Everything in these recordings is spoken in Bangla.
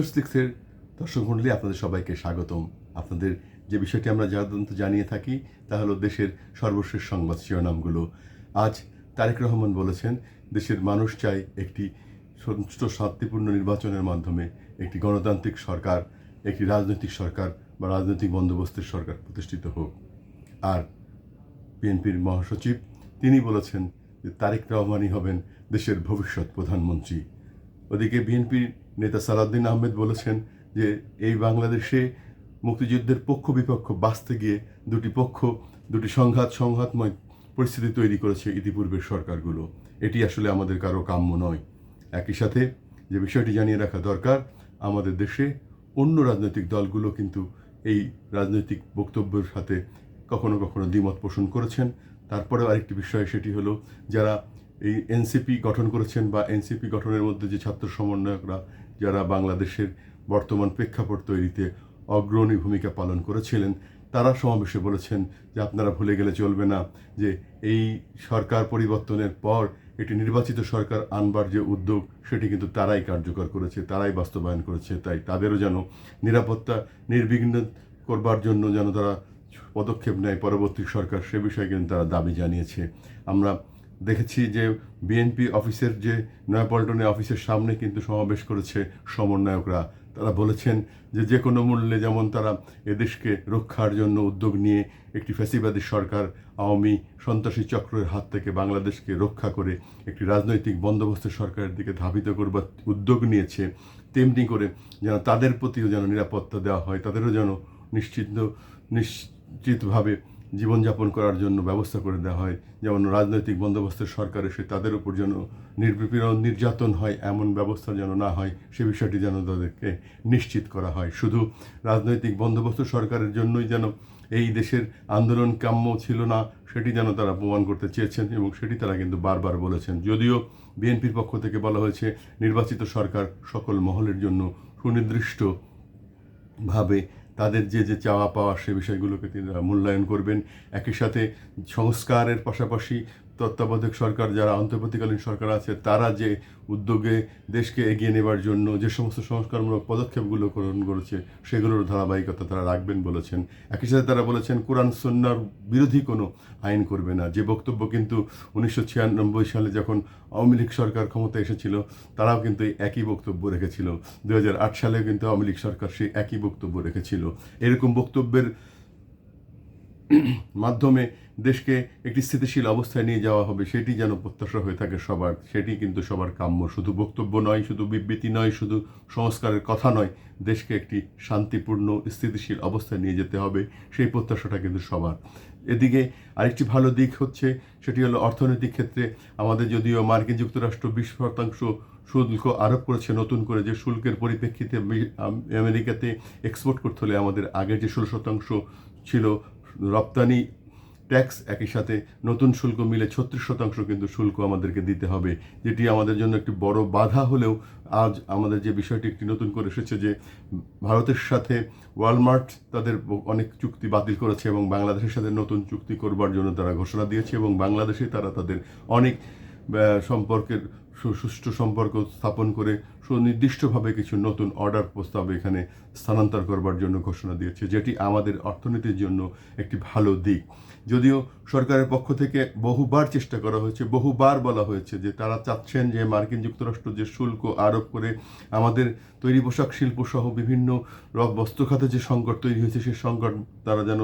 সিক্সের দর্শক মণ্ডলী আপনাদের সবাইকে স্বাগতম। আপনাদের যে বিষয়টি আমরা সাধারণত জানিয়ে থাকি, তা হলো দেশের সর্বশেষ সংবাদ শিরোনামগুলো। আজ তারেক রহমান বলেছেন, দেশের মানুষ চায় একটি সুষ্ঠু, শান্তিপূর্ণ নির্বাচনের মাধ্যমে একটি গণতান্ত্রিক সরকার, একটি রাজনৈতিক সরকার বা রাজনৈতিক বন্দোবস্তের সরকার প্রতিষ্ঠিত হোক। আর বিএনপির মহাসচিব, তিনি বলেছেন যে তারেক রহমানই হবেন দেশের ভবিষ্যৎ প্রধানমন্ত্রী। ওদিকে বিএনপির নেতা সালাউদ্দিন আহমেদ বলেছেন যে এই বাংলাদেশে মুক্তিযুদ্ধের পক্ষ বিপক্ষ বাঁচতে গিয়ে দুটি পক্ষ, দুটি সংঘাত, সংঘাতময় পরিস্থিতি তৈরি করেছে ইতিপূর্বের সরকারগুলো। এটি আসলে আমাদের কারও কাম্য নয়। একই সাথে যে বিষয়টি জানিয়ে রাখা দরকার, আমাদের দেশে অন্য রাজনৈতিক দলগুলো কিন্তু এই রাজনৈতিক বক্তব্যের সাথে কখনো কখনো দ্বিমত পোষণ করেছেন। তারপরেও আরেকটি বিষয়, সেটি হলো যারা এই এনসিপি গঠন করেছেন বা এনসিপি গঠনের মধ্যে যে ছাত্র সমন্বয়করা যারা বাংলাদেশের বর্তমান প্রেক্ষাপট তৈরিতে অগ্রণী ভূমিকা পালন করেছিলেন, তারা সমাবেশে বলেছেন যে আপনারা ভুলে গেলে চলবে না, যে এই সরকার পরিবর্তনের পর এটি নির্বাচিত সরকার আনবার যে উদ্যোগ, সেটি কিন্তু তারাই কার্যকর করেছে, তারাই বাস্তবায়ন করেছে, তাই তাদেরও যেন নিরাপত্তা নির্বিঘ্ন করবার জন্য যেন তারা পদক্ষেপ নেয়, পরবর্তী সরকার সে বিষয়ে কিন্তু তারা দাবি জানিয়েছে। আমরা দেখেছি যে বিএনপি অফিসের যে নয়াপল্টনে অফিসের সামনে কিন্তু সমাবেশ করেছে সমন্বয়করা। তারা বলেছেন যে যে কোনো মূল্যে যেমন তারা এদেশকে রক্ষার জন্য উদ্যোগ নিয়ে একটি ফ্যাসিবাদী সরকার, আওয়ামী সন্ত্রাসী চক্রের হাত থেকে বাংলাদেশকে রক্ষা করে একটি রাজনৈতিক বন্দোবস্ত সরকারের দিকে ধাবিত করবার উদ্যোগ নিয়েছে, তেমনি করে যেন তাদের প্রতিও যেন নিরাপত্তা দেওয়া হয়, তাদেরও যেন নিশ্চিত, নিশ্চিতভাবে জীবনযাপন করার জন্য ব্যবস্থা করে দেওয়া হয়। যেমন রাজনৈতিক বন্দোবস্তের সরকার এসে তাদের উপর যেন নির্বিপীড়ন নির্যাতন হয়, এমন ব্যবস্থা যেন না হয়, সে বিষয়টি যেন তাদেরকে নিশ্চিত করা হয়। শুধু রাজনৈতিক বন্দোবস্ত সরকারের জন্যই যেন এই দেশের আন্দোলন কাম্য ছিল না, সেটি যেন তারা প্রমাণ করতে চেয়েছেন এবং সেটি তারা কিন্তু বারবার বলেছেন। যদিও বিএনপির পক্ষ থেকে বলা হয়েছে, নির্বাচিত সরকার সকল মহলের জন্য সুনির্দিষ্টভাবে তাদের যে যে চাওয়া পাওয়া সে বিষয়গুলোকে তিনি মূল্যায়ন করবেন। একই সাথে সংস্কারের পাশাপাশি তত্ত্বাবধায়ক সরকার, যারা অন্তর্বর্তীকালীন সরকার আছে, তারা যে উদ্যোগে দেশকে এগিয়ে নেবার জন্য যে সমস্ত সংস্কারমূলক পদক্ষেপগুলো গ্রহণ করেছে, সেগুলোর ধারাবাহিকতা তারা রাখবেন বলেছেন। একই সাথে তারা বলেছেন, কোরআন সন্ন্যার বিরোধী কোনো আইন করবে না। যে বক্তব্য কিন্তু উনিশশো ছিয়ানব্বই সালে যখন আওয়ামী লীগ সরকার ক্ষমতা এসেছিল, তারাও কিন্তু একই বক্তব্য রেখেছিল। দু হাজার আট সালে কিন্তু আওয়ামী লীগ সরকার সেই একই বক্তব্য রেখেছিল। এরকম বক্তব্যের মাধ্যমে দেশকে একটি স্থিতিশীল অবস্থায় নিয়ে যাওয়া হবে, সেটি যেন প্রত্যাশা হয়ে থাকে সবার। সেটি কিন্তু সবার কাম্য। শুধু বক্তব্য নয়, শুধু বিবৃতি নয়, শুধু সংস্কারের কথা নয়, দেশকে একটি শান্তিপূর্ণ, স্থিতিশীল অবস্থায় নিয়ে যেতে হবে, সেই প্রত্যাশাটা কিন্তু সবার। এদিকে আরেকটি ভালো দিক হচ্ছে, সেটি হলো অর্থনৈতিক ক্ষেত্রে আমাদের যদিও মার্কিন যুক্তরাষ্ট্র বিশ শতাংশ শুল্ক আরোপ করেছে নতুন করে যে শুল্কের পরিপ্রেক্ষিতে আমেরিকাতে এক্সপোর্ট করতে হলে আমাদের আগের যে ষোলো শতাংশ ছিল রপ্তানি ট্যাক্স একই সাথে নতুন শুল্ক মিলে ছত্রিশ শতাংশ কিন্তু শুল্ক আমাদেরকে দিতে হবে, যেটি আমাদের জন্য একটি বড় বাধা হলেও আজ আমাদের যে বিষয়টি একটি নতুন করে এসেছে যে ভারতের সাথে ওয়ালমার্ট তাদের অনেক চুক্তি বাতিল করেছে এবং বাংলাদেশের সাথে নতুন চুক্তি করবার জন্য তারা ঘোষণা দিয়েছে এবং বাংলাদেশে তারা তাদের অনেক সম্পর্কের সুষ্ঠু সম্পর্ক স্থাপন করে সুনির্দিষ্টভাবে কিছু নতুন অর্ডার প্রস্তাব এখানে স্থানান্তর করবার জন্য ঘোষণা দিয়েছে, যেটি আমাদের অর্থনীতির জন্য একটি ভালো দিক। যদিও সরকারের পক্ষ থেকে বহুবার চেষ্টা করা হয়েছে, বহুবার বলা হয়েছে যে তারা চাচ্ছেন যে মার্কিন যুক্তরাষ্ট্র যে শুল্ক আরোপ করে আমাদের তৈরি পোশাক শিল্প সহ বিভিন্ন বস্ত্র খাতে যে সংকট তৈরি হয়েছে, সেই সংকট তারা যেন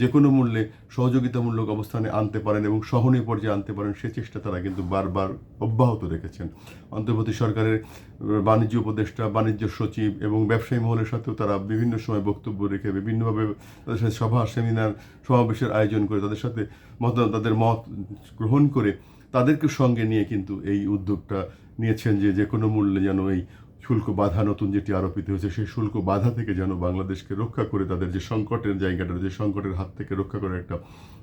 যে কোনো মূল্যে সহযোগিতামূলক অবস্থানে আনতে পারেন এবং সহনীয় পর্যায়ে আনতে পারেন, সে চেষ্টা তারা কিন্তু বারবার অব্যাহত রেখেছেন। অন্তর্বর্তী সরকারের বাণিজ্য উপদেষ্টা, বাণিজ্য সচিব এবং ব্যবসায়ী মহলের সাথেও তারা বিভিন্ন সময় বক্তব্য রেখে বিভিন্নভাবে তাদের সাথে সভা, সেমিনার, সমাবেশের আয়োজন করে তাদের সাথে মত, তাদের মত গ্রহণ করে তাদেরকে সঙ্গে নিয়ে কিন্তু এই উদ্যোগটা নিয়েছেন যে যে কোনো মূল্যে যেন এই শুল্ক বাধা নতুন যেটি আরোপিত হয়েছে, সেই শুল্ক বাধা থেকে যেন বাংলাদেশকে রক্ষা করে তাদের যে সংকটের জায়গাটা, যে সংকটের হাত থেকে রক্ষা করে একটা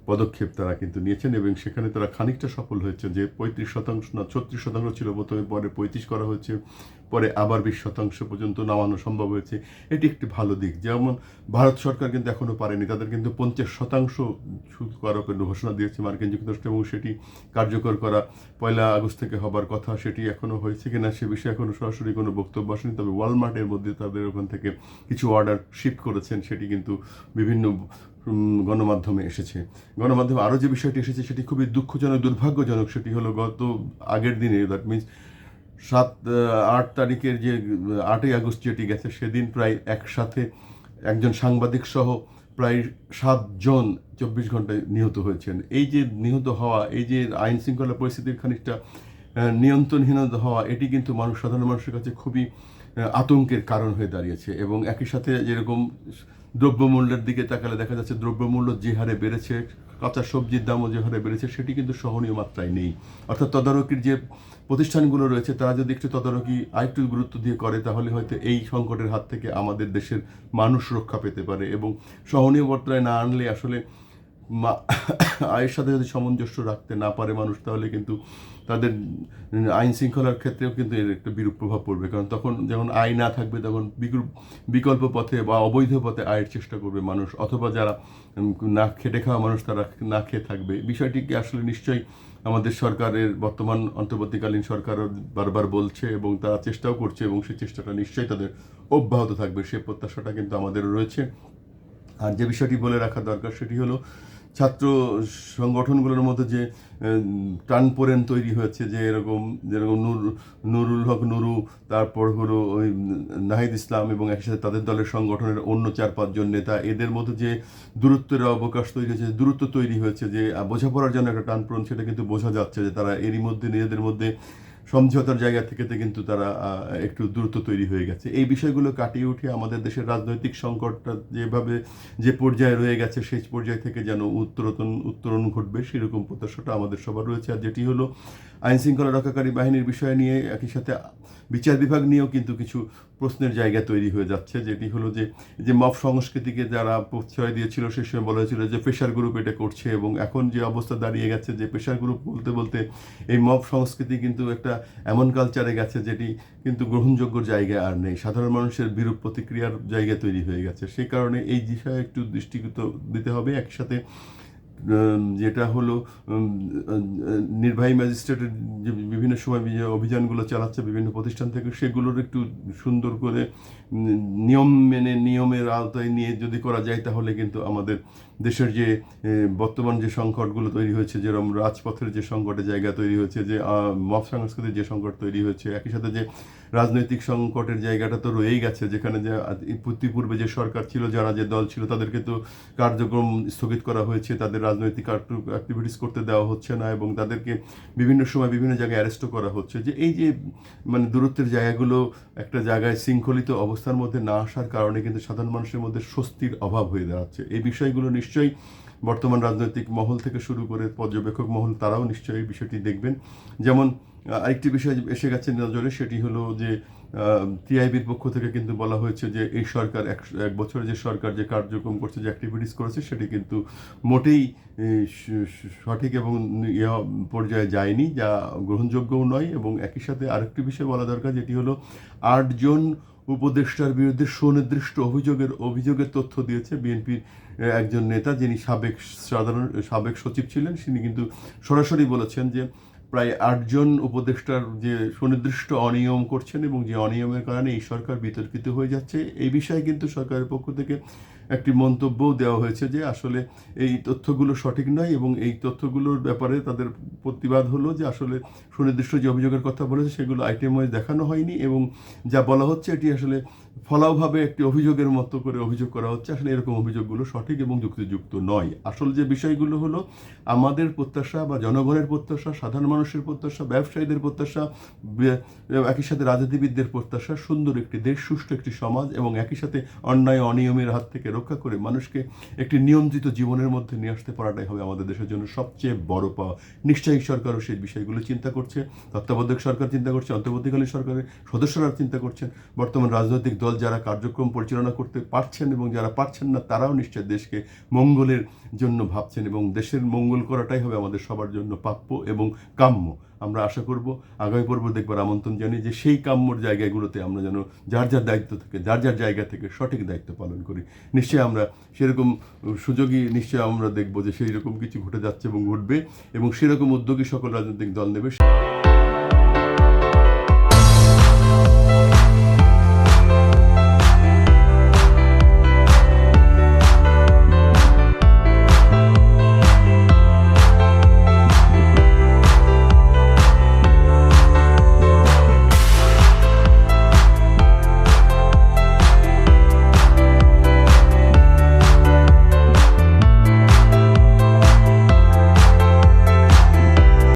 পদক্ষেপ তারা কিন্তু নিয়েছেন এবং সেখানে তারা খানিকটা সফল হয়েছে যে পঁয়ত্রিশ শতাংশ না, ছত্রিশ শতাংশ ছিল প্রথমে, পরে পঁয়ত্রিশ করা হয়েছে, পরে আবার বিশ শতাংশ পর্যন্ত নামানো সম্ভব হয়েছে। এটি একটি ভালো দিক। যেমন ভারত সরকার কিন্তু এখনও পারেনি, তাদের কিন্তু পঞ্চাশ শতাংশ সুদ করার ঘোষণা দিয়েছে মার্কিন যুক্তরাষ্ট্র এবং সেটি কার্যকর করা পয়লা আগস্ট থেকে হবার কথা সেটি এখনও হয়েছে কিনা সে বিষয়ে এখনও সরাসরি কোনো বক্তব্য আসেনি। তবে ওয়ালমার্টের মধ্যে তাদের ওখান থেকে কিছু অর্ডার শিফট করেছেন, সেটি কিন্তু বিভিন্ন গণমাধ্যমে এসেছে। গণমাধ্যমে আরও যে বিষয়টি এসেছে সেটি খুবই দুঃখজনক, দুর্ভাগ্যজনক সেটি হলো গত আগের দিনে দ্যাট মিনস সাত আট তারিখের যে আটই আগস্ট যেটি গেছে সেদিন প্রায় একসাথে একজন সাংবাদিক সহ প্রায় সাতজন চব্বিশ ঘন্টায় নিহত হয়েছেন। এই যে নিহত হওয়া, এই যে আইন শৃঙ্খলা পরিস্থিতির খানিকটা নিয়ন্ত্রণহীন হওয়া, এটি কিন্তু মানুষ, সাধারণ মানুষের কাছে খুবই আতঙ্কের কারণ হয়ে দাঁড়িয়েছে এবং একই সাথে যেরকম দ্রব্যমূল্যের দিকে তাকালে দেখা যাচ্ছে দ্রব্যমূল্য যে হারে বেড়েছে, কাঁচা সবজির দামও যে হারে বেড়েছে, সেটি কিন্তু সহনীয় মাত্রায় নেই। অর্থাৎ তদারকির যে প্রতিষ্ঠানগুলো রয়েছে, তারা যদি একটু তদারকি আরেকটু গুরুত্ব দিয়ে করে, তাহলে হয়তো এই সংকটের হাত থেকে আমাদের দেশের মানুষ রক্ষা পেতে পারে এবং সহনীয় মাত্রায় না আনলে আসলে আয়ের সাথে যদি সামঞ্জস্য রাখতে না পারে মানুষ, তাহলে কিন্তু তাদের আইন শৃঙ্খলার ক্ষেত্রেও কিন্তু এর একটা বিরূপ প্রভাব পড়বে। কারণ তখন যখন আয় না থাকবে, তখন বিকল্প পথে বা অবৈধ পথে আয়ের চেষ্টা করবে মানুষ। অথবা যারা না খেটে খাওয়া মানুষ, তারা না খেয়ে থাকবে। বিষয়টিকে আসলে নিশ্চয়ই আমাদের সরকারের বর্তমান অন্তর্বর্তীকালীন সরকারও বারবার বলছে এবং তারা চেষ্টাও করছে এবং সেই চেষ্টাটা নিশ্চয়ই তাদের অব্যাহত থাকবে। সে প্রত্যাশাটা কিন্তু আমাদের রয়েছে। আর যে বিষয়টি বলে রাখা দরকার, সেটি হলো ছাত্র সংগঠনগুলোর মধ্যে যে উম, টানপোড়েন তৈরি হয়েছে যে এরকম যেরকম নুর নুরুল হক নুরু তারপর হলো ওই নাহিদ ইসলাম এবং একই সাথে তাদের দলের সংগঠনের অন্য চার পাঁচজন নেতা এদের মধ্যে যে দূরত্বের অবকাশ তৈরি হয়েছে দূরত্ব তৈরি হয়েছে যে বোঝাপড়ার জন্য একটা টানপোড়েন সেটা কিন্তু বোঝা যাচ্ছে যে তারা এরই মধ্যে নিজেদের মধ্যে সমঝোতার জায়গা থেকে তে কিন্তু তারা একটু দ্রুত তৈরি হয়ে গেছে। এই বিষয়গুলো কাটিয়ে উঠে আমাদের দেশের রাজনৈতিক সংকটটা যেভাবে যে পর্যায়ে রয়ে গেছে, সেই পর্যায় থেকে যেন উত্তরতন উত্তরণ ঘটবে, সেরকম প্রত্যাশাটা আমাদের সবার রয়েছে। আর যেটি হলো আইন শৃঙ্খলা রক্ষাকারী বাহিনীর বিষয় নিয়ে একই সাথে বিচার বিভাগ নিয়েও কিন্তু কিছু প্রশ্নের জায়গা তৈরি হয়ে যাচ্ছে যেটি হলো যে যে মব সংস্কৃতিকে যারা প্রশ্রয় দিয়েছিল সে সময় বলা হয়েছিল যে প্রেশার গ্রুপ এটা করছে এবং এখন যে অবস্থা দাঁড়িয়ে গেছে যে প্রেশার গ্রুপ বলতে বলতে এই মব সংস্কৃতি কিন্তু একটা এমন কালচারে গেছে যেটি কিন্তু গ্রহণযোগ্য জায়গায় আর নেই। সাধারণ মানুষের বিরূপ প্রতিক্রিয়ার জায়গা তৈরি হয়ে গেছে। সেই কারণে এই বিষয়ে একটু দৃষ্টিগত দিতে হবে। একই সাথে উম, যেটা হলো নির্বাহী ম্যাজিস্ট্রেটের যে বিভিন্ন সময় যে অভিযানগুলো চালাচ্ছে বিভিন্ন প্রতিষ্ঠান থেকে, সেগুলোর একটু সুন্দর করে নিয়ম মেনে, নিয়মের আওতায় নিয়ে যদি করা যায়, তাহলে কিন্তু আমাদের দেশের যে বর্তমান যে সংকটগুলো তৈরি হয়েছে, যেরকম রাজপথের যে সংকটের জায়গা তৈরি হয়েছে, যে মব সংস্কৃতির যে সংকট তৈরি হয়েছে, একই সাথে যে রাজনৈতিক সংকটের জায়গাটা তো রয়েই গেছে, যেখানে যে ইতিপূর্বে যে সরকার ছিল, যারা যে দল ছিল, তাদেরকে তো কার্যক্রম স্থগিত করা হয়েছে। তাদের রাজনৈতিক অ্যাক্টিভিটিস করতে দেওয়া হচ্ছে না এবং তাদেরকে বিভিন্ন সময় বিভিন্ন জায়গায় অ্যারেস্টও করা হচ্ছে। যে এই যে মানে দূরত্বের জায়গাগুলো একটা জায়গায় শৃঙ্খলিত অবস্থার মধ্যে না আসার কারণে কিন্তু সাধারণ মানুষের মধ্যে স্বস্তির অভাব হয়ে দাঁড়াচ্ছে। এই বিষয়গুলো নিশ্চয়ই বর্তমান রাজনৈতিক মহল থেকে শুরু করে পর্যবেক্ষক মহল, তারাও নিশ্চয়ই বিষয়টি দেখবেন। যেমন আরেকটি বিষয় এসে গেছে নজরে, সেটি হলো যে টিআইবির পক্ষ থেকে কিন্তু বলা হয়েছে যে, এই সরকার এক এক বছরে যে সরকার যে কার্যক্রম করছে, যে অ্যাক্টিভিটিস করেছে, সেটি কিন্তু মোটেই সঠিক এবং ইয়া পর্যায়ে যায়নি, যা গ্রহণযোগ্যও নয়। এবং একই সাথে আরেকটি বিষয় বলা দরকার, যেটি হলো আটজন উপদেষ্টার বিরুদ্ধে সুনির্দিষ্ট অভিযোগের অভিযোগের তথ্য দিয়েছে বিএনপির একজন নেতা, যিনি সাবেক সাধারণ, সাবেক সচিব ছিলেন, তিনি কিন্তু সরাসরি বলেছেন যে প্রায় আটজন উপদেষ্টার যে সুনির্দিষ্ট অনিয়ম করছেন এবং যে অনিয়মের কারণে এই সরকার বিতর্কিত হয়ে যাচ্ছে। এই বিষয়ে কিন্তু সরকারের পক্ষ থেকে একটি মন্তব্যও দেওয়া হয়েছে যে আসলে এই তথ্যগুলো সঠিক নয় এবং এই তথ্যগুলোর ব্যাপারে তাদের প্রতিবাদ হলো যে আসলে সুনির্দিষ্ট যে অভিযোগের কথা বলেছে সেগুলো আইটেম ওয়াইজ দেখানো হয়নি এবং যা বলা হচ্ছে এটি আসলে ফলাওভাবে একটি অভিযোগের মতো করে অভিযোগ করা হচ্ছে। আসলে এরকম অভিযোগগুলো সঠিক এবং যুক্তিযুক্ত নয়। আসল যে বিষয়গুলো হলো, আমাদের প্রত্যাশা বা জনগণের প্রত্যাশা, সাধারণ মানুষের প্রত্যাশা, ব্যবসায়ীদের প্রত্যাশা একই সাথে রাজনীতিবিদদের প্রত্যাশা, সুন্দর একটি দেশ, সুষ্ঠু একটি সমাজ এবং একই সাথে অন্যায়, অনিয়মের হাত থেকে রক্ষা করে মানুষকে একটি নিয়ন্ত্রিত জীবনের মধ্যে নিয়ে আসতে পারাটাই হবে আমাদের দেশের জন্য সবচেয়ে বড় পাওয়া। নিশ্চয়ই সরকারও সেই বিষয়গুলো চিন্তা করছে। তত্ত্বাবধায়ক সরকার চিন্তা করছে, অন্তর্বর্তীকালীন সরকারের সদস্যরা চিন্তা করছেন। বর্তমান রাজনৈতিক দল যারা কার্যক্রম পরিচালনা করতে পারছেন এবং যারা পারছেন না, তারাও নিশ্চয় দেশকে মঙ্গলের জন্য ভাবছেন এবং দেশের মঙ্গল করাটাই হবে আমাদের সবার জন্য প্রাপ্য এবং কাম্য। আমরা আশা করব, আগামী পর্ব দেখবার আমন্ত্রণ জানিয়ে যে সেই কাম্যর জায়গাগুলোতে আমরা যেন যার যার দায়িত্ব থেকে, যার যার জায়গা থেকে সঠিক দায়িত্ব পালন করি। নিশ্চয়ই আমরা সেরকম সুযোগই নিশ্চয়ই আমরা দেখব যে সেই রকম কিছু ঘটে যাচ্ছে এবং ঘটবে এবং সেরকম উদ্যোগী সকল রাজনৈতিক দল নেবে।